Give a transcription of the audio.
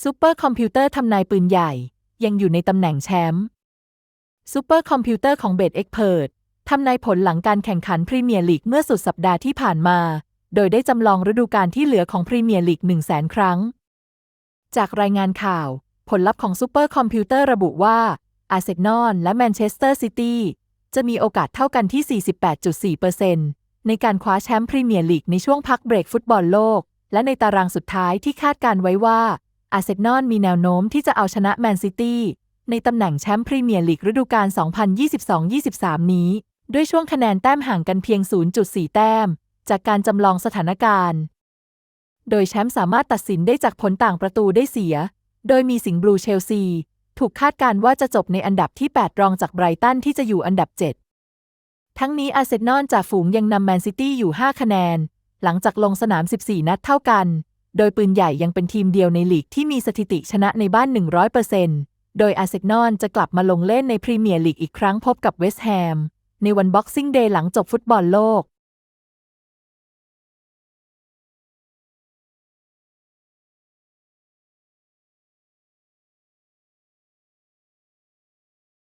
ซูเปอร์คอมพิวเตอร์ทำนายปืนใหญ่ ยังอยู่ในตำแหน่งแชมป์ซูเปอร์คอมพิวเตอร์ของเบดเอ็กเพิร์ทำนายผลหลังการแข่งขันพรีเมียร์ลีกเมื่อสุดสัปดาห์ที่ผ่านมา โดยได้จำลองฤดูกาลที่เหลือของพรีเมียร์ลีก1 0 0 0 0แสนครั้ง จากรายงานข่าว ผลลัพธ์ของซูเปอร์คอมพิวเตอร์ระบุว่าอาร์เซนอลและแมนเชสเตอร์ซิตี้จะมีโอกาสเท่ากันที่ 48.4%ในการคว้าแชมป์พรีเมียร์ลีกในช่วงพักเบรกฟุตบอลโลก และในตารางสุดท้ายที่คาดการไว้ว่า อาร์เซนอลมีแนวโน้มที่จะเอาชนะแมนซิตี้ในตำแหน่งแชมป์พรีเมียร์ลีกฤดูกาล 2022-23 นี้ ด้วยช่วงคะแนนแต้มห่างกันเพียง 0.4 แต้ม จากการจำลองสถานการณ์ โดยแชมป์สามารถตัดสินได้จากผลต่างประตูได้เสีย โดยมีสิงห์บลูเชลซี ถูกคาดการว่าจะจบในอันดับที่ 8 รองจากไบรตันที่จะอยู่อันดับ 7 ทั้งนี้อาร์เซนอลจ่าฝูงยังนำแมนซิตี้อยู่ 5 คะแนน หลังจากลงสนาม 14 นัดเท่ากัน โดยปืนใหญ่ยังเป็นทีมเดียวในลีกที่มีสถิติชนะในบ้าน 100%โดยอาร์เซนอลจะกลับมาลงเล่นในพรีเมียร์ลีกอีกครั้งพบกับเวสต์แฮม ในวันบ็อกซิ่งเดย์หลังจบฟุตบอลโลก